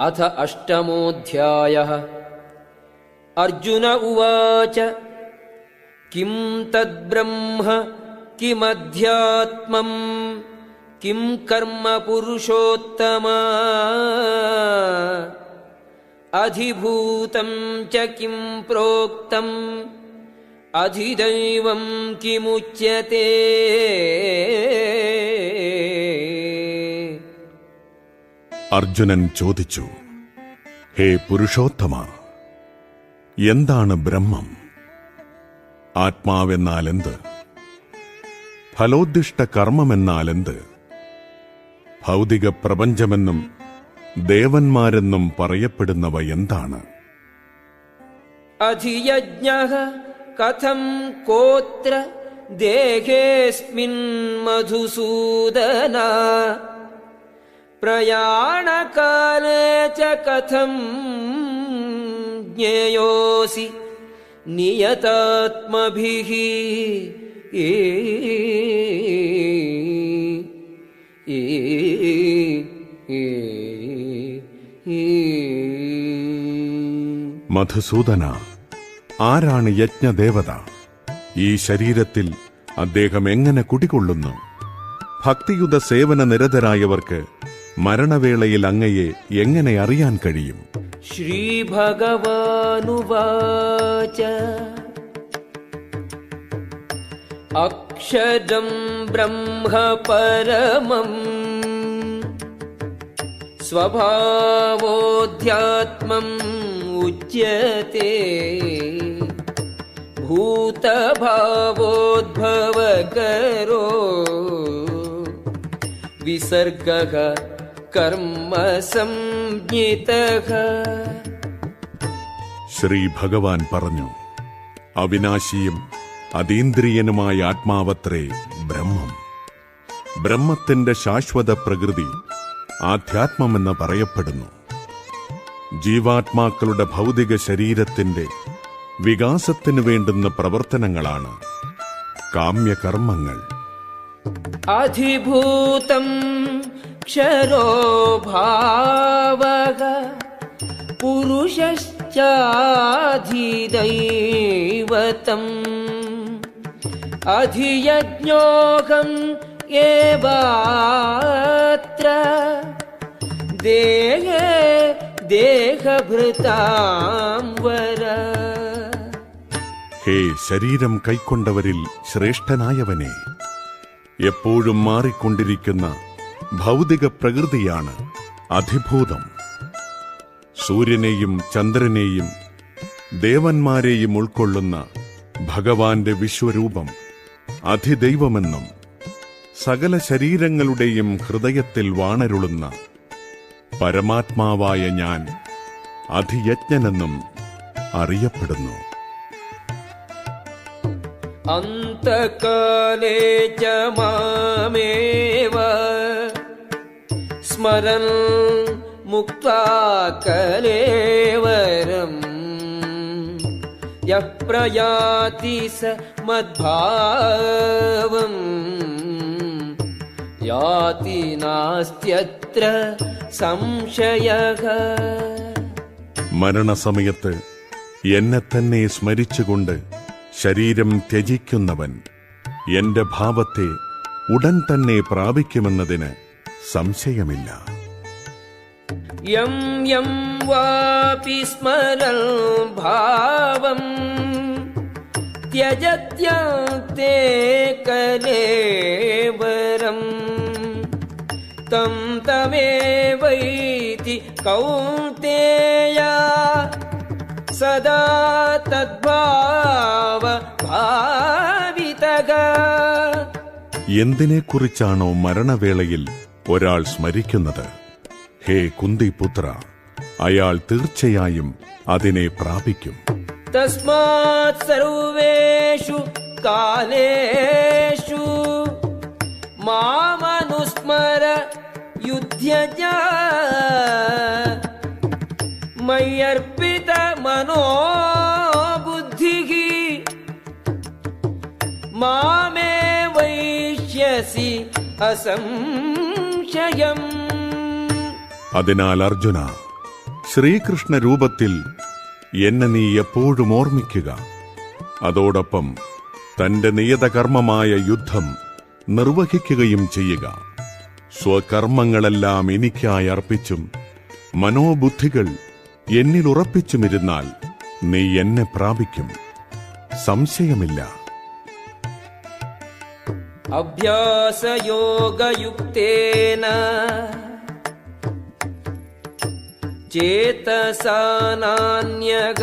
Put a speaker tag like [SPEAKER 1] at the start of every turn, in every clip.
[SPEAKER 1] अथ अष्टमोऽध्यायः। अर्जुन उवाच किं तद्ब्रह्म किमध्यात्मम् किं कर्म पुरुषोत्तमा अधिभूतं च किं प्रोक्तम् अधिदैवं किमुच्यते
[SPEAKER 2] അർജുനൻ ചോദിച്ചു ഹേ പുരുഷോത്തമ എന്താണ് ബ്രഹ്മം? ആത്മാവെന്നാലെന്ത്? ഫലോദ്ദിഷ്ട കർമ്മമെന്നാലെന്ത്? ഭൗതിക പ്രപഞ്ചമെന്നും ദേവന്മാരെന്നും പറയപ്പെടുന്നവ എന്താണ്?
[SPEAKER 1] അധിയജ്ഞ കഥം കോത്ര ദേഹേസ്മിൻ മധുസൂദന प्रयाणकाले च कथं ज्ञेयोऽसि नियतात्मभिः ई ई ई ई
[SPEAKER 2] മധുസൂദന ആരാണ് യജ്ഞദേവത ഈ ശരീരത്തിൽ അദ്ദേഹം എങ്ങനെ കുടികൊള്ളുന്നു ഭക്തിയുത സേവന നിരതരായവർക്ക് മരണവേളയിൽ അങ്ങയെ എങ്ങനെ അറിയാൻ കഴിയും?
[SPEAKER 1] ശ്രീ ഭഗവാനുവാച അക്ഷരം ബ്രഹ്മ പരമം സ്വഭാവോധ്യാത്മം ഉച്യത്തെ ഭൂതഭാവോദ്ഭവകരോ. വിസർഗ
[SPEAKER 2] ശ്രീ ഭഗവാൻ പറഞ്ഞു അവിനാശിയും അതീന്ദ്രിയനുമായ ആത്മാവത്രേ ബ്രഹ്മം. ബ്രഹ്മത്തിന്റെ ശാശ്വത പ്രകൃതി ആധ്യാത്മമെന്ന് പറയപ്പെടുന്നു. ജീവാത്മാക്കളുടെ ഭൗതിക ശരീരത്തിന്റെ വികാസത്തിനു വേണ്ടുന്ന പ്രവർത്തനങ്ങളാണ് കാമ്യകർമ്മങ്ങൾ.
[SPEAKER 1] അധിഭൂതം क्षरो भावः पुरुषश्चाधिदैवतम् अधियज्ञोऽहम् एवात्र देहे देहभृतां वर
[SPEAKER 2] ഹേ ശരീരം കൈക്കൊണ്ടവരിൽ ശ്രേഷ്ഠനായവനെ എപ്പോഴും മാറിക്കൊണ്ടിരിക്കുന്ന ഭൗതിക പ്രകൃതിയാണ് അധിഭൂതം. സൂര്യനെയും ചന്ദ്രനെയും ദേവന്മാരെയും ഉൾക്കൊള്ളുന്ന ഭഗവാന്റെ വിശ്വരൂപം അധിദൈവമെന്നും സകല ശരീരങ്ങളുടെയും ഹൃദയത്തിൽ വാണരുളുന്ന പരമാത്മാവായ ഞാൻ അധിയജ്ഞനെന്നും അറിയപ്പെടുന്നു.
[SPEAKER 1] അന്തകാലേ ചമാമേവാ പരൻ മുക്തലേവരം യപ്രയാതി സ മദ്ഭാവം. യാതി നാസ്ത്യത്ര സംശയ
[SPEAKER 2] മരണസമയത്ത് എന്നെ തന്നെ സ്മരിച്ചുകൊണ്ട് ശരീരം ത്യജിക്കുന്നവൻ എന്റെ ഭാവത്തെ ഉടൻ തന്നെ പ്രാപിക്കുമെന്നതിന് സംശയമില്ല
[SPEAKER 1] यं यं वापि स्मरन् भावम् त्यजत्यान्ते कलेवरम् तं तमेवैति कौन्तेया सदा तद्भाव भावितः
[SPEAKER 2] എന്തിനെക്കുറിച്ചാണോ മരണവേളയിൽ ഒരാൾ സ്മരിക്കുന്നത്. ഹേ കുന്തിപുത്ര അയാൾ തീർച്ചയായും അതിനെ പ്രാപിക്കും.
[SPEAKER 1] തസ്മാത് സർവേഷു കാലേഷു. മാമനുസ്മര യുദ്ധ്യജ മയ്യർപ്പിത മനോബുദ്ധി. മാമേ വൈഷ്യസി അസം.
[SPEAKER 2] വിജയം അതിനാൽ അർജുന ശ്രീകൃഷ്ണ രൂപത്തിൽ എന്നെ നീ എപ്പോഴും ഓർമ്മിക്കുക. അതോടൊപ്പം തന്റെ നിയതകർമ്മമായ യുദ്ധം നിർവഹിക്കുകയും ചെയ്യുക. സ്വകർമ്മങ്ങളെല്ലാം എനിക്കായി അർപ്പിച്ചും മനോബുദ്ധികൾ എന്നിൽ ഉറപ്പിച്ചുമിരുന്നാൽ നീ എന്നെ പ്രാപിക്കും. സംശയമില്ല.
[SPEAKER 1] अभ्यासयोगयुक्तेन चेतसा नान्यगामिना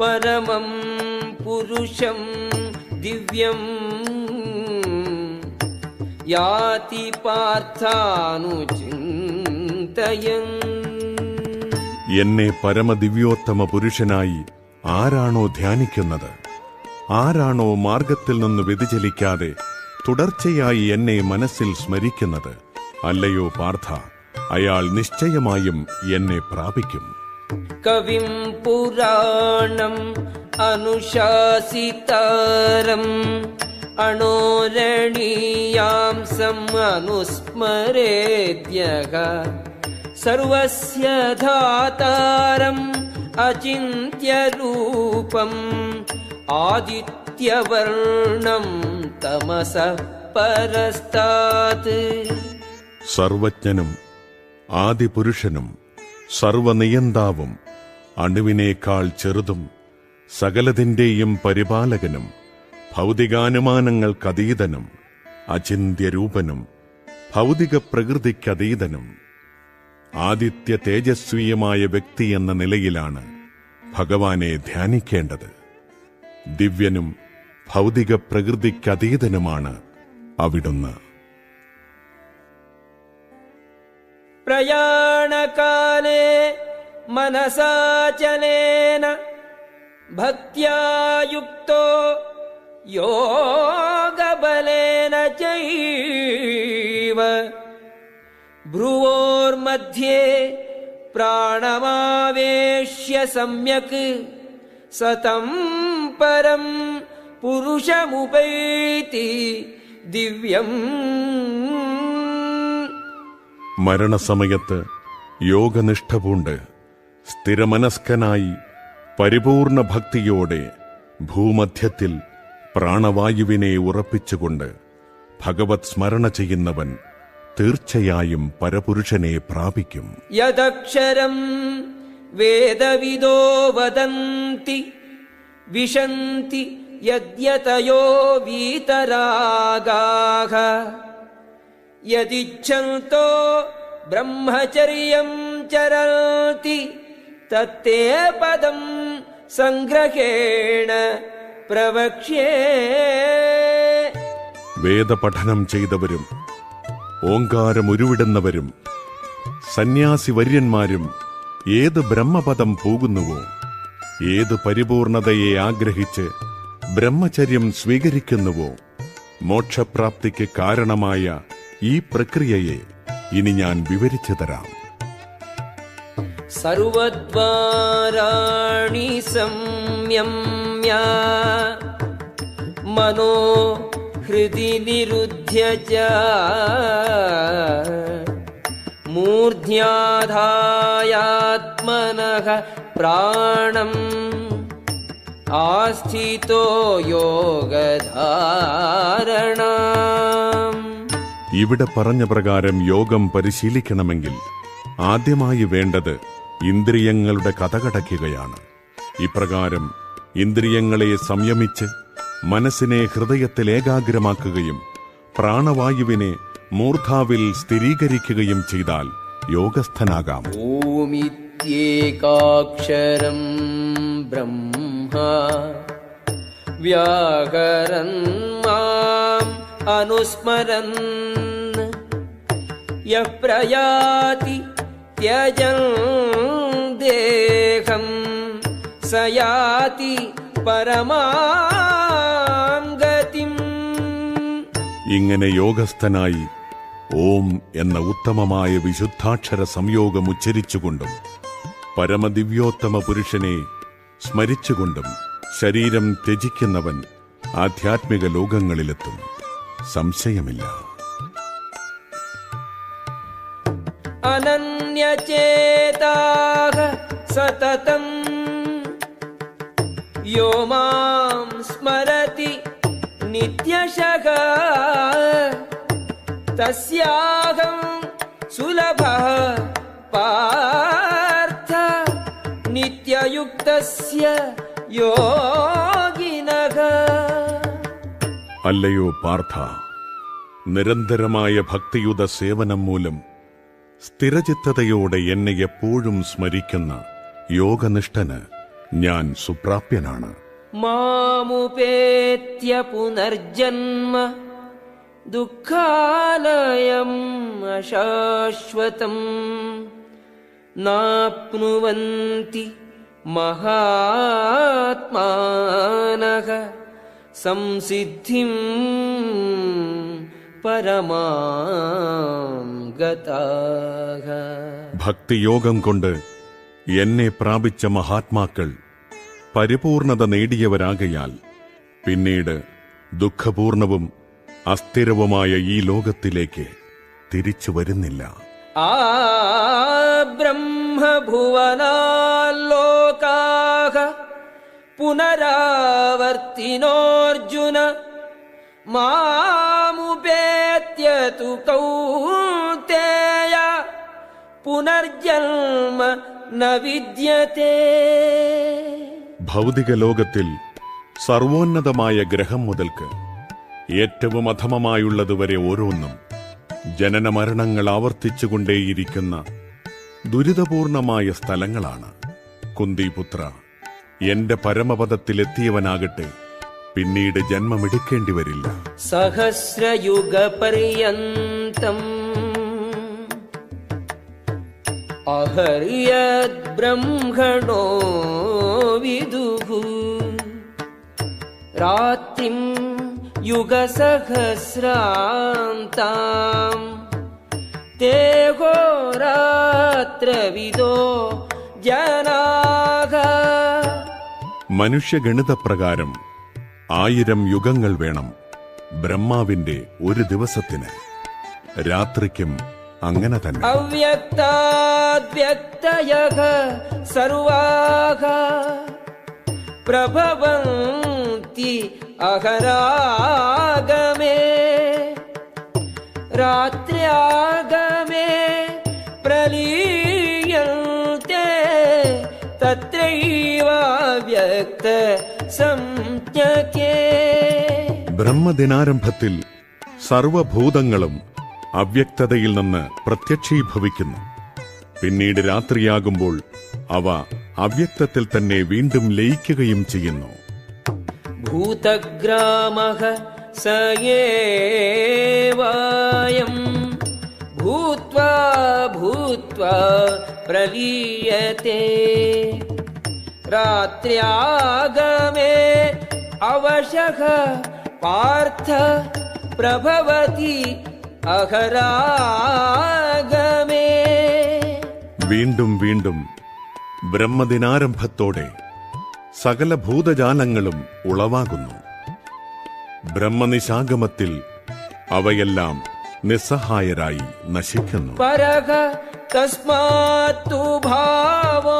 [SPEAKER 1] परमं पुरुषं दिव्यम् याति पार्थानुचिन्तयन्
[SPEAKER 2] എന്നെ പരമദിവ്യോത്തമ പുരുഷനായി ആരാണോ ധ്യാനിക്കുന്നത് ആരാണോ മാർഗത്തിൽ നിന്ന് വ്യതിചലിക്കാതെ തുടർച്ചയായി എന്നെ മനസ്സിൽ സ്മരിക്കുന്നത്? അല്ലയോ പാർത്ഥ അയാൾ നിശ്ചയമായും എന്നെ പ്രാപിക്കും.
[SPEAKER 1] കവിം പുരാണം അനുശാസിതാരം അണോരണീയാം സമനുസ്മരേദ്യക സർവസ്യ ധാതാരം അചിന്യരൂപം ആദിത്യവർണം തമസ പരസ്താത്
[SPEAKER 2] സർവജ്ഞനും ആദിപുരുഷനും സർവനിയന്താവും അണുവിനേക്കാൾ ചെറുതും സകലതിന്റെയും പരിപാലകനും ഭൗതികാനുമാനങ്ങൾക്കതീതനും അചിന്ത്യരൂപനും ഭൗതിക പ്രകൃതിക്കതീതനും ആദിത്യ തേജസ്വിയുമായ വ്യക്തി എന്ന നിലയിലാണ് ഭഗവാനെ ധ്യാനിക്കേണ്ടത്. ദിവ്യനും ഭൗതിക പ്രകൃതിക്കതീതനുമാണ് അവിടുന്ന്.
[SPEAKER 1] പ്രയാണകാലേ മനസാചലേന ഭക്തിയായുക്തോ യോഗബലേന ചൈവ. ഭ്രുവോർമധ്യേ പ്രാണമാവേശ്യ സമ്യക് സതം പരം പുരുഷമുപൈതി ദിവ്യം.
[SPEAKER 2] മരണസമയത്ത് യോഗനിഷ്ഠ പൂണ്ട് സ്ഥിരമനസ്കനായി പരിപൂർണ ഭക്തിയോടെ ഭൂമധ്യത്തിൽ പ്രാണവായുവിനെ ഉറപ്പിച്ചുകൊണ്ട് ഭഗവത് സ്മരണ ചെയ്യുന്നവൻ തീർച്ചയായും പരപുരുഷനെ പ്രാപിക്കും.
[SPEAKER 1] യദക്ഷരം വേദവിദോ വദന്തി. विशन्ति यद्यतयो वीतरागाः यदिच्छन्तो ब्रह्मचर्यम् चरन्ति तत्ते पदम् सङ्ग्रहेण प्रवक्ष्ये
[SPEAKER 2] വേദപഠനം ചെയ്തവരും ഓങ്കാരമുരുവിടുന്നവരും സന്യാസി വര്യന്മാരും ഏത് ബ്രഹ്മപദം പോകുന്നുവോ ഏത് പരിപൂർണതയെ ആഗ്രഹിച്ച് ബ്രഹ്മചര്യം സ്വീകരിക്കുന്നുവോ മോക്ഷപ്രാപ്തിക്ക് കാരണമായ ഈ പ്രക്രിയയെ ഇനി ഞാൻ വിവരിച്ചു തരാം.
[SPEAKER 1] സർവദ്വാരാണി സംയമ്യ മനോ ഹൃദി നിരുദ്ധ്യ मूर्ध्याधायात्मनः प्राणम् आस्थितो योगधारणाम्
[SPEAKER 2] ഇവിടെ പറഞ്ഞ പ്രകാരം യോഗം പരിശീലിക്കണമെങ്കിൽ ആദ്യമായി വേണ്ടത് ഇന്ദ്രിയങ്ങളുടെ കഥകടയ്ക്കുകയാണ് ഇപ്രകാരം ഇന്ദ്രിയങ്ങളെ സംയമിച്ച് മനസ്സിനെ ഹൃദയത്തിൽ ഏകാഗ്രമാക്കുകയും പ്രാണവായുവിനെ മൂർധാവിൽ സ്ഥിരീകരിക്കുകയും ചെയ്താൽ യോഗസ്ഥനാകാം.
[SPEAKER 1] ഓമിത്യേകാക്ഷരം ബ്രഹ്മ വ്യാകരൻ മാം അനുസ്മരൻ യപ്രയാതി ത്യജൻ ദേഹം സയാതി പരമാ
[SPEAKER 2] ഇങ്ങനെ യോഗസ്ഥനായി ഓം എന്ന ഉത്തമമായ വിശുദ്ധാക്ഷര സംയോഗം ഉച്ചരിച്ചുകൊണ്ടും പരമദിവ്യോത്തമ പുരുഷനെ സ്മരിച്ചുകൊണ്ടും ശരീരം ത്യജിക്കുന്നവൻ ആധ്യാത്മിക ലോകങ്ങളിലെത്തും. സംശയമില്ല.
[SPEAKER 1] അനന്യചേതാഹ സതതം. യോമാം സ്മര नित्यशः तस्याहं सुलभः पार्थ नित्ययुक्तस्य योगिनः
[SPEAKER 2] അല്ലയോ പാർത്ഥ നിരന്തരമായ ഭക്തിയുത സേവനം മൂലം സ്ഥിരചിത്തതയോടെ എന്നെ എപ്പോഴും സ്മരിക്കുന്ന യോഗനിഷ്ഠന് ഞാൻ സുപ്രാപ്യനാണ്
[SPEAKER 1] मामुपेत्य पुनर्जन्म दुःखालयम् अशाश्वतम् नाप्नुवन्ति महात्मानः संसिद्धिम् परमां गताः
[SPEAKER 2] ഭക്തിയോഗം കൊണ്ട് എന്നെ പ്രാപിച്ച മഹാത്മാക്കൾ പരിപൂർണത നേടിയവരാകയാൽ പിന്നീട് ദുഃഖപൂർണവും അസ്ഥിരവുമായ ഈ ലോകത്തിലേക്ക് തിരിച്ചു വരുന്നില്ല
[SPEAKER 1] आ ब्रह्मभुवनाल्लोकाः पुनरावर्तिनोऽर्जुन मामुपेत्य तु कौन्तेय पुनर्जन्म न विद्यते
[SPEAKER 2] ഭൗതിക ലോകത്തിൽ സർവോന്നതമായ ഗ്രഹം മുതൽക്ക് ഏറ്റവും അധമമായുള്ളതുവരെ ഓരോന്നും ജനനമരണങ്ങൾ ആവർത്തിച്ചുകൊണ്ടേയിരിക്കുന്ന ദുരിതപൂർണമായ സ്ഥലങ്ങളാണ്. കുന്തിപുത്ര എന്റെ പരമപദത്തിലെത്തിയവനാകട്ടെ പിന്നീട് ജന്മമെടുക്കേണ്ടി വരില്ല
[SPEAKER 1] സഹസ്രയുഗപര്യന്തം अहर्यद्ब्रह्मणो विदुः रात्रिं युगसहस्रान्ताम् ते रात्रविदो जनाः
[SPEAKER 2] മനുഷ്യഗണിതപ്രകാരം ആയിരം യുഗങ്ങൾ വേണം ബ്രഹ്മാവിന്റെ ഒരു ദിവസത്തിന് രാത്രിക്കും അങ്ങനെ തന്നെ.
[SPEAKER 1] അവ്യക്താദ്വ്യക്തയ സർവാഹ പ്രഭവന്തി അഹരാഗമേ രാത്രിയാഗമേ പ്രലീയത്തെ തത്രൈവാവ്യക്ത സംജ്ഞകേ.
[SPEAKER 2] ബ്രഹ്മദിനാരംഭത്തിൽ സർവഭൂതങ്ങളും അവ്യക്തതയിൽ നിന്ന് പ്രത്യക്ഷീഭവിക്കുന്നു. പിന്നീട് രാത്രിയാകുമ്പോൾ അവ അവ്യക്തത്തിൽ തന്നെ വീണ്ടും ലയിക്കുകയും ചെയ്യുന്നു.
[SPEAKER 1] രാത്രിയാഗമേ അവശഃ പാർത്ഥ പ്രഭവതി അഹരാഗമേ.
[SPEAKER 2] വീണ്ടും വീണ്ടും ബ്രഹ്മദിനാരംഭത്തോടെ സകല ഭൂതജാലങ്ങളും ഉളവാകുന്നു. ബ്രഹ്മനിശാഗമത്തിൽ അവയെല്ലാം നിസ്സഹായരായി നശിക്കുന്നു.
[SPEAKER 1] പരഹ തസ്മാത്തു ഭാവോന്യോ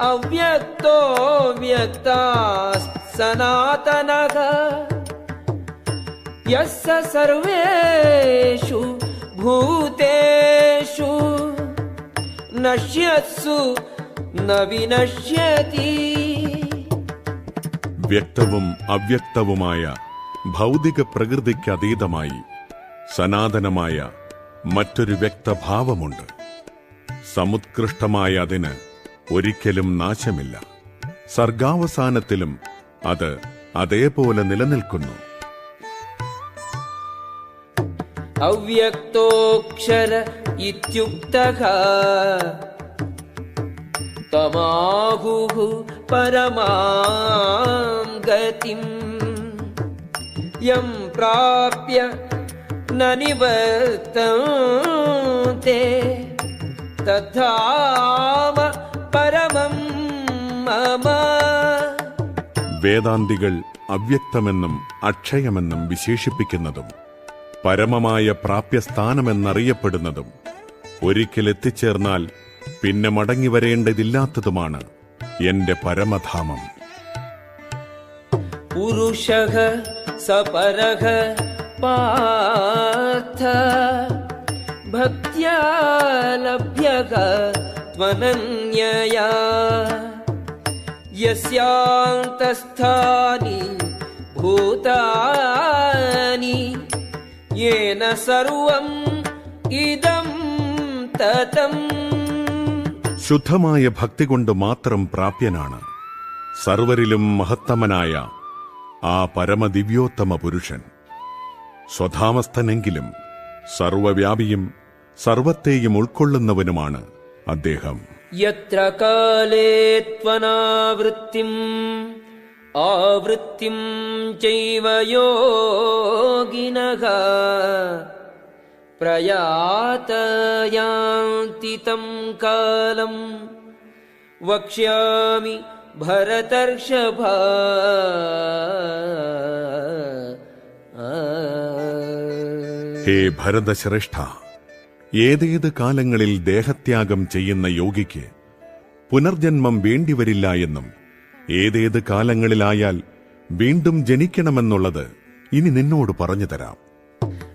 [SPEAKER 1] അവ്യക്തോ വ്യക്ത സനാതനക യസ്സ ഭൂതേഷു നശ്യത്സു നവിനശ്യതി
[SPEAKER 2] വ്യക്തവും അവ്യക്തവുമായ ഭൗതിക പ്രകൃതിക്കതീതമായി സനാതനമായ മറ്റൊരു വ്യക്തഭാവമുണ്ട്. സമുത്കൃഷ്ടമായ അതിന് ഒരിക്കലും നാശമില്ല. സർഗാവസാനത്തിലും അത് അതേപോലെ നിലനിൽക്കുന്നു.
[SPEAKER 1] अव्यक्तोऽक्षर इत्युक्तः तमाहुः परमां गतिम् यं प्राप्य न निवर्तन्ते तद्धाम परमं मम
[SPEAKER 2] വേദാന്തികൾ അവ്യക്തമെന്നും അക്ഷയമെന്നും വിശേഷിപ്പിക്കുന്നതും പരമമായ പ്രാപ്യസ്ഥാനമെന്നറിയപ്പെടുന്നതും ഒരിക്കൽ എത്തിച്ചേർന്നാൽ പിന്നെ മടങ്ങി വരേണ്ടതില്ലാത്തതുമാണ് എന്റെ പരമധാമം
[SPEAKER 1] पुरुषः सपरः पार्थ भक्त्या लभ्यः त्वनन्यया यस्यान्तस्थानि भूतानि येन സർവം ഇതം തതം
[SPEAKER 2] ശുദ്ധമായ ഭക്തി കൊണ്ട് മാത്രം പ്രാപ്യനാണ്. സർവരിലും മഹത്തമനായ ആ പരമദിവ്യോത്തമ പുരുഷൻ. സ്വധാമസ്ഥനെങ്കിലും സർവവ്യാപിയും സർവത്തെയും ഉൾക്കൊള്ളുന്നവനുമാണ് അദ്ദേഹം.
[SPEAKER 1] യത്ര കാലേ ത്വനാവൃത്തിം आवृत्तिम् चैव योगिनः प्रयातयान्ति तं कालम् वक्ष्यामि भरतर्षभ
[SPEAKER 2] ഹേ ഭരതശ്രേഷ്ഠ ഏതേത് കാലങ്ങളിൽ ദേഹത്യാഗം ചെയ്യുന്ന യോഗിക്ക് പുനർജന്മം വേണ്ടിവരില്ല എന്നും ഏതേത് കാലങ്ങളിലായാൽ വീണ്ടും ജനിക്കണമെന്നുള്ളത് ഇനി നിന്നോട് പറഞ്ഞു തരാം.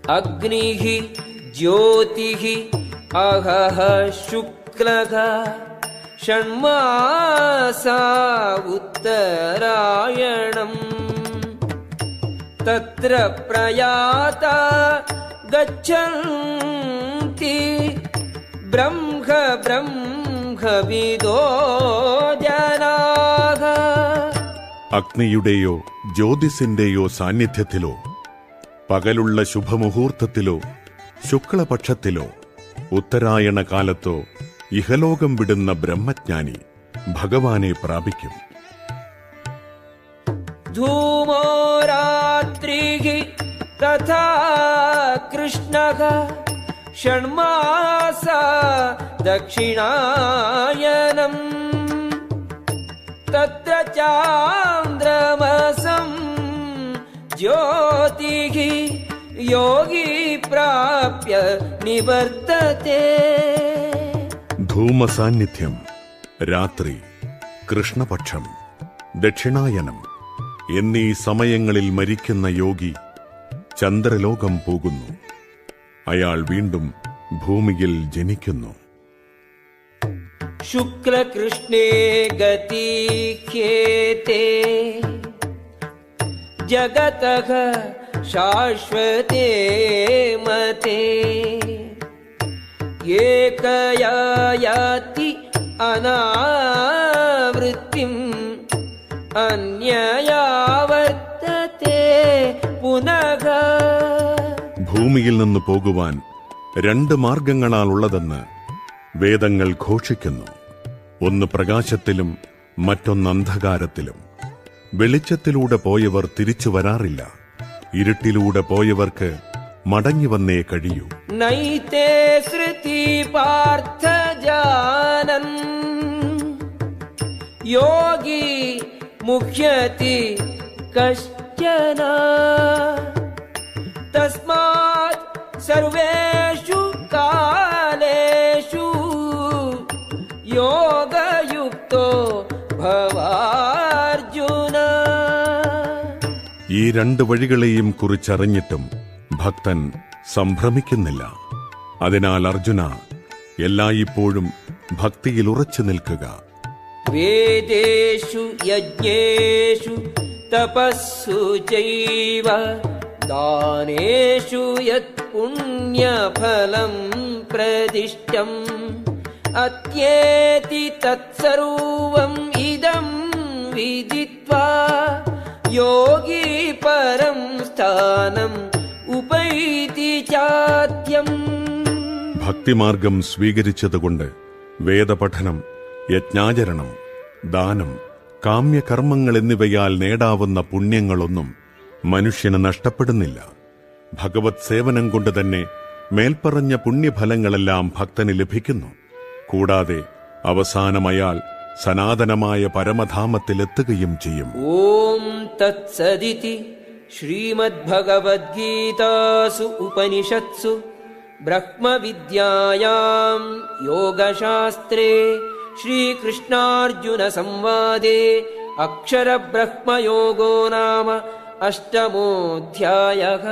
[SPEAKER 1] അഗ്നിഹി ജ്യോതിഹി അഹഹ ശുക്ലക ഉത്തരായണം തത്ര പ്രയാത ഗ്രഹ്മ ബ്രഹ്മ ബ്രഹ്മവിദോ
[SPEAKER 2] അഗ്നിയുടെയോ ജ്യോതിസിന്റെയോ സാന്നിധ്യത്തിലോ പകലുള്ള ശുഭമുഹൂർത്തത്തിലോ ശുക്ലപക്ഷത്തിലോ ഉത്തരായണ കാലത്തോ ഇഹലോകം വിടുന്ന ബ്രഹ്മജ്ഞാനി ഭഗവാനെ പ്രാപിക്കും.
[SPEAKER 1] ധൂമോ രാത്രി തഥാ കൃഷ്ണ ഷൺമാസ ദക്ഷിണായനം. तत्र चान्द्रमसम् ज्योतिः योगी प्राप्य निवर्तते
[SPEAKER 2] ധൂമസാന്നിധ്യം രാത്രി കൃഷ്ണപക്ഷം ദക്ഷിണായനം എന്നീ സമയങ്ങളിൽ മരിക്കുന്ന യോഗി ചന്ദ്രലോകം പോകുന്നു അയാൾ വീണ്ടും ഭൂമിയിൽ ജനിക്കുന്നു
[SPEAKER 1] शुक्लकृष्णे गतिह्येते जगतः शाश्वते मते एकया याति अनावृत्तिम् अन्यया वर्तते पुनः
[SPEAKER 2] ഭൂമിയിൽ നിന്ന് പോകുവാൻ രണ്ട് മാർഗങ്ങളാണുള്ളതെന്ന് വേദങ്ങൾ ഘോഷിക്കുന്നു. ഒന്ന് പ്രകാശത്തിലും മറ്റൊന്ന് അന്ധകാരത്തിലും. വെളിച്ചത്തിലൂടെ പോയവർ തിരിച്ചു വരാറില്ല. ഇരുട്ടിലൂടെ പോയവർക്ക് മടങ്ങി വന്നേ കഴിയൂ.
[SPEAKER 1] നൈതേ ശ്രുതി പാർത്ഥ ജാനൻ മുഖ്യതി തസ്മാത് സർവേഷു ഭവാർജുന.
[SPEAKER 2] ഈ രണ്ട് വഴികളെയും കുറിച്ചറിഞ്ഞിട്ടും ഭക്തൻ സംഭ്രമിക്കുന്നില്ല. അതിനാൽ അർജുന എല്ലായ്പ്പോഴും ഭക്തിയിൽ ഉറച്ചു നിൽക്കുക.
[SPEAKER 1] വേദേഷു യജ്ഞേഷു തപസ്സു ചൈവ ദാനേഷു യത് പുണ്യഫലം പ്രതിഷ്ഠം. അത്യേതി തത്സർവം विदित्वा योगी परम् स्थानम् उपैति चाद्यम्
[SPEAKER 2] ഭക്തിമാർഗം സ്വീകരിച്ചതുകൊണ്ട് വേദപഠനം യജ്ഞാചരണം ദാനം കാമ്യകർമ്മങ്ങൾ എന്നിവയാൽ നേടാവുന്ന പുണ്യങ്ങളൊന്നും മനുഷ്യന് നഷ്ടപ്പെടുന്നില്ല ഭഗവത് സേവനം കൊണ്ട് തന്നെ മേൽപ്പറഞ്ഞ പുണ്യഫലങ്ങളെല്ലാം ഭക്തന് ലഭിക്കുന്നു കൂടാതെ അവസാനം അയാൾ സനാതനമായ പരമധാമത്തിലെത്തുകയും ചെയ്യും
[SPEAKER 1] ॐ तत्सदिति श्रीमद्भगवद्गीतासु उपनिषत्सु ब्रह्मविद्यायां योगशास्त्रे श्रीकृष्णार्जुनसंवादे अक्षरब्रह्मयोगो नाम अष्टमोऽध्यायः